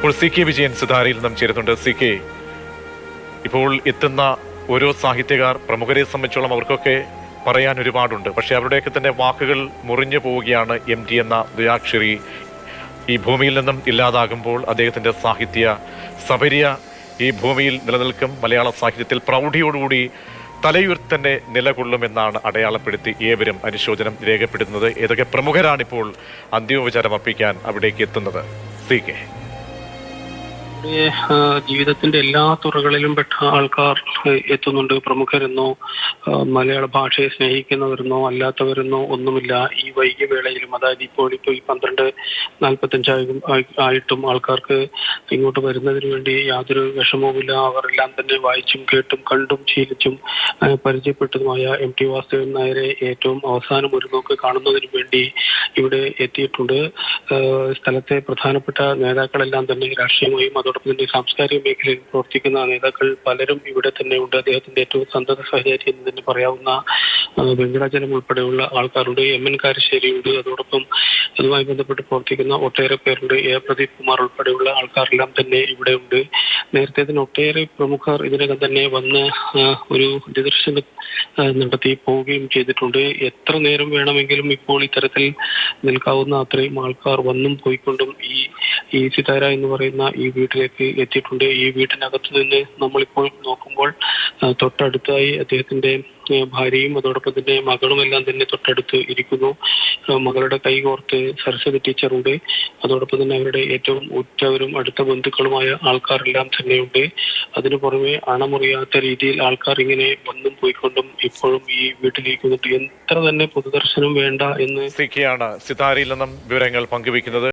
ഇപ്പോൾ C K Vijayan സിതാരയിൽ നിന്നും ചേരുന്നുണ്ട്. സി കെ ഇപ്പോൾ എത്തുന്ന ഓരോ സാഹിത്യകാർ പ്രമുഖരെ സംബന്ധിച്ചോളം അവർക്കൊക്കെ പറയാൻ ഒരുപാടുണ്ട്. പക്ഷെ അവരുടെയൊക്കെ തന്നെ വാക്കുകൾ മുറിഞ്ഞു പോവുകയാണ് എം ടി എന്ന ദയാക്ഷരി. ഈ ഭൂമിയിൽ നിന്നും ഇല്ലാതാകുമ്പോൾ അദ്ദേഹത്തിന്റെ സാഹിത്യ സബരിയ ഈ ഭൂമിയിൽ നിലനിൽക്കും. മലയാള സാഹിത്യത്തിൽ പ്രൗഢിയോടുകൂടി തലയുയർത്തന്നെ നിലകൊള്ളുമെന്നാണ് അടയാളപ്പെടുത്തി ഏവരും അനുശോചനം രേഖപ്പെടുത്തുന്നത്. ഏതൊക്കെ പ്രമുഖരാണിപ്പോൾ അന്തിമോപചാരം അർപ്പിക്കാൻ അവിടേക്ക് എത്തുന്നത്? C K. ആ, ജീവിതത്തിന്റെ എല്ലാ തുറകളിലും പെട്ട ആൾക്കാർ എത്തുന്നുണ്ട്. പ്രമുഖരെന്നോ മലയാള ഭാഷയെ സ്നേഹിക്കുന്നവരെന്നോ അല്ലാത്തവരെന്നോ ഒന്നുമില്ല. ഈ വൈകിയ വേളയിലും അതായത് ഇപ്പോൾ ഇപ്പോൾ ഈ പന്ത്രണ്ട് നാൽപ്പത്തഞ്ചായും ആയിട്ടും ആൾക്കാർക്ക് ഇങ്ങോട്ട് വരുന്നതിന് വേണ്ടി യാതൊരു വിഷമവുമില്ല. അവരെല്ലാം തന്നെ വായിച്ചും കേട്ടും കണ്ടും ശീലിച്ചും പരിചയപ്പെട്ടതുമായ എം ടി വാസുദേവൻ നായരെ ഏറ്റവും അവസാനം ഒരു നോക്ക് കാണുന്നതിന് വേണ്ടി ഇവിടെ എത്തിയിട്ടുണ്ട്. സ്ഥലത്തെ പ്രധാനപ്പെട്ട നേതാക്കളെല്ലാം തന്നെ രാഷ്ട്രീയമായും അതോടൊപ്പം തന്നെ സാംസ്കാരിക മേഖലയിൽ പ്രവർത്തിക്കുന്ന നേതാക്കൾ പലരും ഇവിടെ തന്നെ ഉണ്ട്. അദ്ദേഹത്തിന്റെ ഏറ്റവും സന്തത സഹചാരി എന്ന് തന്നെ പറയാവുന്ന വെങ്കടാചലം ഉൾപ്പെടെയുള്ള ആൾക്കാരുണ്ട് എം എൻ കാരശ്ശേരിയുണ്ട്. അതോടൊപ്പം അതുമായി ബന്ധപ്പെട്ട് പ്രവർത്തിക്കുന്ന ഒട്ടേറെ പേരുണ്ട്. എ. പ്രദീപ് കുമാർ ഉൾപ്പെടെയുള്ള ആൾക്കാരെല്ലാം തന്നെ ഇവിടെ ഉണ്ട്. നേരത്തെ തന്നെ ഒട്ടേറെ പ്രമുഖർ ഇതിനകം തന്നെ വന്ന് ഒരു നിദർശനം നടത്തി പോവുകയും ചെയ്തിട്ടുണ്ട്. എത്ര നേരം വേണമെങ്കിലും ഇപ്പോൾ ഇത്തരത്തിൽ നിൽക്കാവുന്ന അത്രയും ആൾക്കാർ വന്നും പോയിക്കൊണ്ടും ഈ ഈ സിതാര എന്ന് പറയുന്ന ഈ വീട്ടിലേക്ക് എത്തിയിട്ടുണ്ട്. ഈ വീട്ടിനകത്ത് നിന്ന് നമ്മളിപ്പോൾ നോക്കുമ്പോൾ തൊട്ടടുത്തായി അദ്ദേഹത്തിന്റെ ഭാര്യയും അതോടൊപ്പം തന്നെ മകളും എല്ലാം തന്നെ തൊട്ടടുത്ത് ഇരിക്കുന്നു. മകളുടെ കൈ കോർത്ത് സരസ്വതി ടീച്ചറുണ്ട് അതോടൊപ്പം തന്നെ അവരുടെ ഏറ്റവും ഉറ്റവരും അടുത്ത ബന്ധുക്കളുമായ ആൾക്കാരെല്ലാം തന്നെയുണ്ട്. അതിനു പുറമെ അണമുറിയാത്ത രീതിയിൽ ആൾക്കാർ ഇങ്ങനെ വന്നും പോയിക്കൊണ്ടും ഇപ്പോഴും ഈ വീട്ടിലിരിക്കുന്നുണ്ട്. എത്ര തന്നെ പൊതുദർശനം വേണ്ട എന്ന് സി കെ സിതാരയിൽ നിന്നും വിവരങ്ങൾ പങ്കുവയ്ക്കുന്നത്.